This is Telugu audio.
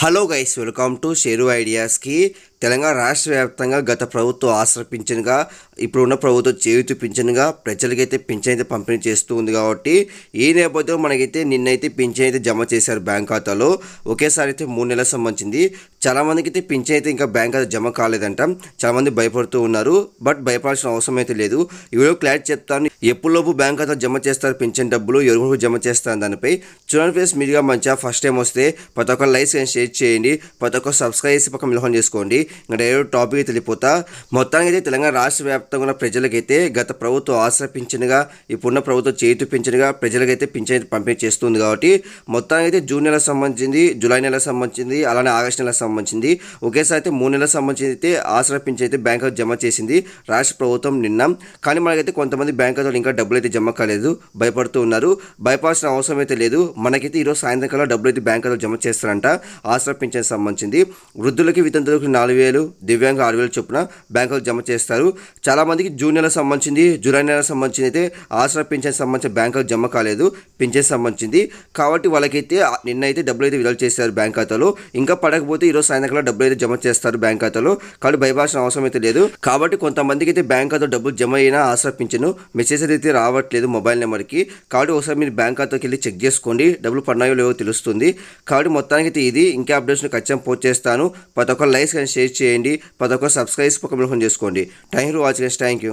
hello guys welcome to Sheru ఐడియాస్కి Telangana రాష్ట్ర వ్యాప్తంగా గత ప్రభుత్వం ఆసరా పింఛన్గా ఇప్పుడున్న ప్రభుత్వం చేయుతు పింఛన్గా ప్రజలకైతే పింఛన్ అయితే పంపిణీ చేస్తూ ఉంది కాబట్టి ఈ నేపథ్యంలో మనకైతే నిన్నైతే పింఛన్ అయితే జమ చేశారు బ్యాంక్ ఖాతాలో. ఒకేసారి అయితే మూడు నెలలకు సంబంధించింది. చాలామందికి అయితే పింఛన్ అయితే ఇంకా బ్యాంక్ ఖాతా జమ కాలేదంట. చాలామంది భయపడుతూ ఉన్నారు. బట్ భయపడాల్సిన అవసరం అయితే లేదు. ఈ క్లారిటీ చెప్తాను. ఎప్పుడులోపు బ్యాంక్ ఖాతా జమ చేస్తారు పింఛన్ డబ్బులు ఎవరు జమ చేస్తారు దానిపై. చూడండి ఫ్రెండ్స్ మీరుగా మంచిగా ఫస్ట్ టైం వస్తే ప్రతి ఒక్క లైక్ అండ్ షేర్ చేయండి. ప్రతి ఒక్క సబ్స్క్రైబ్ చేసి పక్క మిలహం చేసుకోండి. ఇంకా డైరెక్ట్ టాపిక్ అయితే వెళ్ళిపోతా. మొత్తానికి అయితే తెలంగాణ రాష్ట్ర వ్యాప్తంగా ఉన్న ప్రజలకైతే గత ప్రభుత్వం ఆశ్రయ పింఛన్గా ఇప్పుడున్న ప్రభుత్వం చేతి పింఛన్గా ప్రజలకైతే పింఛన్ పంపిణీ చేస్తుంది కాబట్టి మొత్తానికి అయితే జూన్ నెలకు సంబంధించింది జూలై నెలకు సంబంధించింది అలానే ఆగస్ట్ నెలకు సంబంధించింది. ఒకేసారి అయితే మూడు నెలలకు సంబంధించి అయితే ఆశ్రయ పింఛన్ అయితే బ్యాంక్ జమ చేసింది రాష్ట్ర ప్రభుత్వం నిన్న. కానీ మనకైతే కొంతమంది బ్యాంక్ ఇంకా డబ్బులు అయితే జమ కాలేదు భయపడుతూ ఉన్నారు. భయపడాల్సిన అవసరం అయితే లేదు. మనకైతే ఈరోజు సాయంత్రం కల్లా డబ్బులు అయితే బ్యాంక్ జమ చేస్తారంట ఆశ్రయ పింఛన్ సంబంధించింది. వృద్ధులకి వితంతులకు నాలుగు వేలు దివ్యాంగ ఆరు వేలు చొప్పున బ్యాంకులకు జమ చేస్తారు. చాలామందికి జూన్ నెలకు సంబంధించింది జూలై నెలకు సంబంధించింది అయితే ఆసరా పింఛన్ సంబంధించిన బ్యాంకులకు జమ కాలేదు పింఛన్ సంబంధించింది. కాబట్టి వాళ్ళకైతే నిన్న అయితే డబ్బులు అయితే విడుదల చేశారు బ్యాంక్ ఖాతాలో. ఇంకా పడకపోతే ఈరోజు సాయంత్రం డబ్బులు అయితే జమ చేస్తారు బ్యాంక్ ఖాతాలో. కాబట్టి భయభాషణ అవసరం అయితే లేదు. కాబట్టి కొంతమందికి అయితే బ్యాంక్ ఖాతా డబ్బులు జమ అయినా ఆసరా పింఛను మెసేజ్ అయితే రావట్లేదు మొబైల్ నెంబర్కి. కాబట్టి ఒకసారి మీరు బ్యాంక్ ఖాతాకి వెళ్ళి చెక్ చేసుకోండి. డబ్బులు పడినాయో లేవో తెలుస్తుంది. కాబట్టి మొత్తానికి అయితే ఇది. ఇంకా అప్డేట్స్ని ఖచ్చితంగా పోస్ట్ చేస్తాను. ప్రతి ఒక్క లైక్స్ కానీ షేర్ చేయండి. ప్రతి ఒక్క సబ్స్క్రైబ్ పక్కన చేసుకోండి. Thank you watching thank you